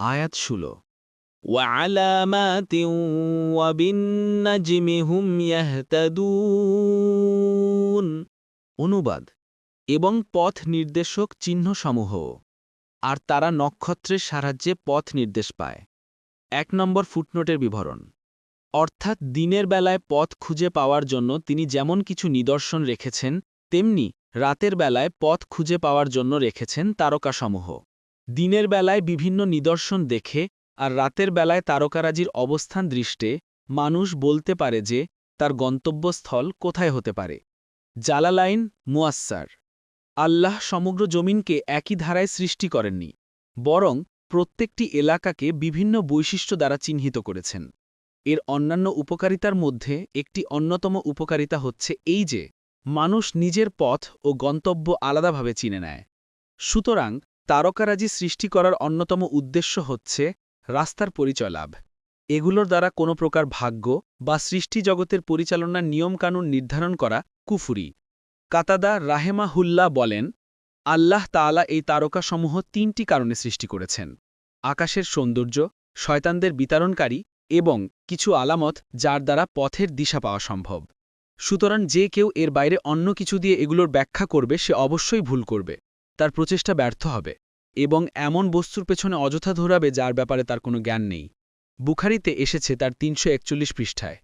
আয়াত শুল وعلامات وبالنجم هم يهتدون অনুবাদ এবং পথ নির্দেশক চিহ্নসমূহ আর তারা নক্ষত্রের সাহায্যে পথ নির্দেশ পায় এক নম্বর ফুটনোটের বিবরণ অর্থাৎ দিনের বেলায় পথ খুঁজে পাওয়ার জন্য তিনি যেমন কিছু নিদর্শন রেখেছেন তেমনি রাতের বেলায় পথ খুঁজে পাওয়ার জন্য রেখেছেন তারকাসমূহ দিনের বেলায় বিভিন্ন নিদর্শন দেখে আর রাতের বেলায় তারকারাজির অবস্থান দৃষ্টে মানুষ বলতে পারে যে তার গন্তব্যস্থল কোথায় হতে পারে। জালালাইন, মুয়াস্সার। আল্লাহ সমগ্র জমিনকে একই ধারায় সৃষ্টি করেননি, বরং প্রত্যেকটি এলাকাকে বিভিন্ন বৈশিষ্ট্য দ্বারা চিহ্নিত করেছেন। এর অন্যান্য উপকারিতার মধ্যে একটি অন্যতম উপকারিতা হচ্ছে এই যে, মানুষ নিজের পথ ও গন্তব্য আলাদাভাবে চিনে নেয়। সুতরাং তারকারাজি সৃষ্টি করার অন্যতম উদ্দেশ্য হচ্ছে রাস্তার পরিচয় লাভ এগুলোর দ্বারা কোনো প্রকার ভাগ্য বা সৃষ্টি জগতের পরিচালনার নিয়মকানুন নির্ধারণ করা কুফুরি। কাতাদা রাহেমাহুল্লাহ বলেন, আল্লাহ তাআলা এই তারকাসমূহ তিনটি কারণে সৃষ্টি করেছেন। আকাশের সৌন্দর্য, শয়তানদের বিতরণকারী এবং কিছু আলামত যার দ্বারা পথের দিশা পাওয়া সম্ভব। সুতরাং যে কেউ এর বাইরে অন্য কিছু দিয়ে এগুলোর ব্যাখ্যা করবে সে অবশ্যই ভুল করবে। তার প্রচেষ্টা ব্যর্থ হবে। এবং এমন বস্তুর পেছনে অযথা ধরাবে যার ব্যাপারে তার কোনো জ্ঞান নেই। বুখারিতে এসেছে তার তিনশো একচল্লিশ পৃষ্ঠায়।